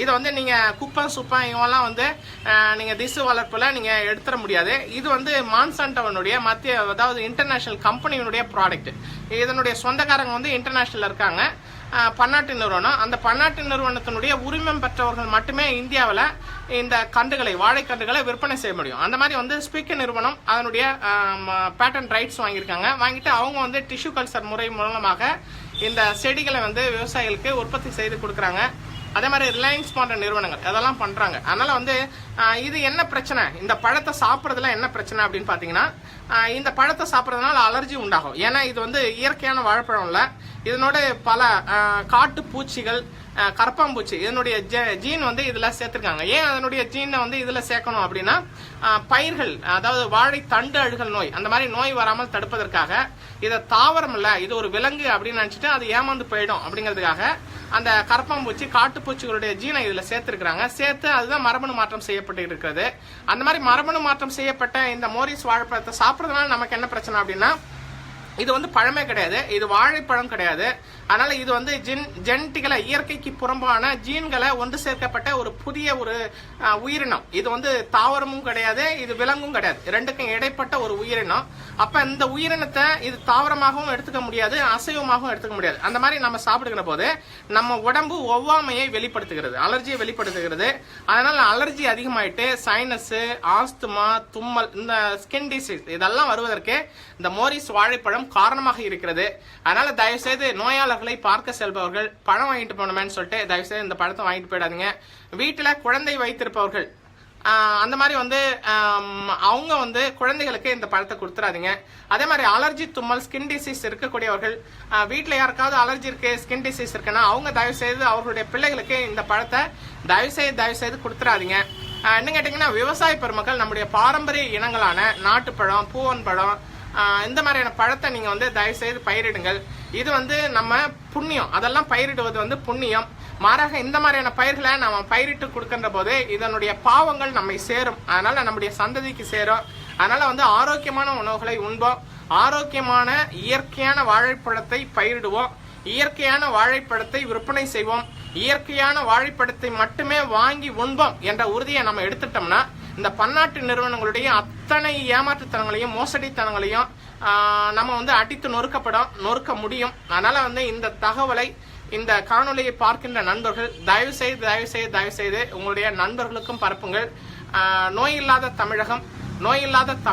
இதை வந்து நீங்கள் குப்பம் சுப்பம் இவெல்லாம் வந்து நீங்கள் திசு வளர்ப்பில் நீங்கள் எடுத்துட முடியாது. இது வந்து மான்சாண்டவனுடைய மத்திய அதாவது இன்டர்நேஷனல் கம்பெனியினுடைய ப்ராடக்ட் இதனுடைய சொந்தக்காரங்க வந்து இன்டர்நேஷ்னலில் இருக்காங்க. பன்னாட்டு நிறுவனம். அந்த பன்னாட்டு நிறுவனத்தினுடைய உரிமம் பெற்றவர்கள் மட்டுமே இந்தியாவில் இந்த கண்டுகளை வாழைக்கன்றுகளை விற்பனை செய்ய முடியும். அந்த மாதிரி வந்து ஸ்பீக்கர் நிறுவனம் அதனுடைய பேட்டன் ரைட்ஸ் வாங்கியிருக்காங்க. வாங்கிட்டு அவங்க வந்து டிஷ்யூ கல்ச்சர் முறை மூலமாக இந்த செடிகளை வந்து விவசாயிகளுக்கு உற்பத்தி செய்து கொடுக்குறாங்க. அதே மாதிரி ரிலையன்ஸ் போன்ற நிறுவனங்கள் அதெல்லாம் பண்றாங்க. அதனால வந்து இது என்ன பிரச்சனை? இந்த பழத்தை சாப்பிட்றதுல என்ன பிரச்சனை அப்படின்னு பாத்தீங்கன்னா இந்த பழத்தை சாப்பிட்றதுனால அலர்ஜி உண்டாகும். ஏன்னா இது வந்து இயற்கையான வாழைப்பழம் இல்லை. இதனோட பல காட்டு பூச்சிகள் கரப்பாம்பூச்சி இதனுடைய ஜீன் வந்து இதில் சேர்த்துருக்காங்க. ஏன் அதனுடைய ஜீனை வந்து இதில் சேர்க்கணும் அப்படின்னா பயிர்கள் அதாவது வாழை தண்டு அழுகல் நோய் அந்த மாதிரி நோய் வராமல் தடுப்பதற்காக இதை தாவரம் இல்லை இது ஒரு விலங்கு அப்படின்னு நினச்சிட்டு அது ஏமாந்து போயிடும் அப்படிங்கிறதுக்காக அந்த கரப்பாம்பூச்சி காட்டுப்பூச்சிகளுடைய ஜீனை இதில் சேர்த்துருக்குறாங்க. சேர்த்து அதுதான் மரபணு மாற்றம் செய்யப்பட்டு இருக்கிறது. அந்த மாதிரி மரபணு மாற்றம் செய்யப்பட்ட இந்த மோரிஸ் வாழைப்பழத்தை சாப்பிட்றதுனால நமக்கு என்ன பிரச்சனை அப்படின்னா இது வந்து பழமே கிடையாது. இது வாழைப்பழம் கிடையாது. அதனால இது வந்து ஜென் ஜெனட்டிக்கலா இயற்கைக்கு புறம்பான ஜீன்களை ஒன்று சேர்க்கப்பட்ட ஒரு புதிய ஒரு உயிரினம். இது வந்து தாவரமும் கிடையாது இது விலங்கும் கிடையாது. ரெண்டுக்கும் இடைப்பட்ட ஒரு உயிரினம். அப்ப இந்த உயிரினத்தை இது தாவரமாகவும் எடுத்துக்க முடியாது அசைவமாகவும் எடுத்துக்க முடியாது. அந்த மாதிரி நம்ம சாப்பிடுகிற போது நம்ம உடம்பு ஒவ்வாமையை வெளிப்படுத்துகிறது அலர்ஜியை வெளிப்படுத்துகிறது. அதனால அலர்ஜி அதிகமாயிட்டு சைனஸ் ஆஸ்துமா தும்மல் இந்த ஸ்கின் டிசீஸ் இதெல்லாம் வருவதற்கு இந்த மோரிஸ் வாழைப்பழம் காரணமாக இருக்கிறது. அதனால தயவு செய்து நோயாளர்களை பார்க்க செல்பவர்கள் பழம் வாங்கிட்டு போனோமேன்னு சொல்லிட்டு தயவுசெய்து இந்த பழத்தை வாங்கிட்டு போயிடாதீங்க. வீட்டில் குழந்தை வைத்திருப்பவர்கள் அந்த மாதிரி வந்து அவங்க வந்து குழந்தைகளுக்கு இந்த பழத்தை கொடுத்துறாதீங்க. அதே மாதிரி அலர்ஜி தும்மல் ஸ்கின் டிசீஸ் இருக்கக்கூடியவர்கள் வீட்டில் யாருக்காவது அலர்ஜி இருக்கு ஸ்கின் டிசீஸ் இருக்குன்னா அவங்க தயவு செய்து அவர்களுடைய பிள்ளைகளுக்கு இந்த பழத்தை தயவு செய்து தயவு செய்து கொடுத்துறாதீங்க என்ன கேட்டீங்கன்னா விவசாய பெருமக்கள் நம்முடைய பாரம்பரிய இனங்களான நாட்டுப்பழம் பூவன் பழம் இந்த மாதிரியான பழத்தை நீங்கள் வந்து தயவுசெய்து பயிரிடுங்கள். இது வந்து நம்ம புண்ணியம். அதெல்லாம் பயிரிடுவது வந்து புண்ணியம். மாறாக இந்த மாதிரியான பயிர்களை நம்ம பயிரிட்டு கொடுக்கின்ற போது இதனுடைய பாவங்கள் நம்மை சேரும். அதனால் நம்முடைய சந்ததிக்கு சேரும். அதனால் வந்து ஆரோக்கியமான உணவுகளை உண்போம். ஆரோக்கியமான இயற்கையான வாழைப்பழத்தை பயிரிடுவோம். இயற்கையான வாழைப்பழத்தை விற்பனை செய்வோம். இயற்கையான வாழைப்பழத்தை மட்டுமே வாங்கி உண்போம் என்ற உறுதியை நம்ம எடுத்துட்டோம்னா இந்த பன்னாட்டு நிறுவனங்களுடைய அத்தனை ஏமாற்றுத்தனங்களையும் மோசடித்தனங்களையும் நம்ம வந்து அடித்து நொறுக்கப்படும் நொறுக்க முடியும். அதனால வந்து இந்த தகவலை இந்த காணொலியை பார்க்கின்ற நண்பர்கள் தயவு செய்து தயவு செய்து தயவு செய்து உங்களுடைய நண்பர்களுக்கும் பரப்புங்கள். நோய் இல்லாத தமிழகம் நோய் இல்லாத தமிழ்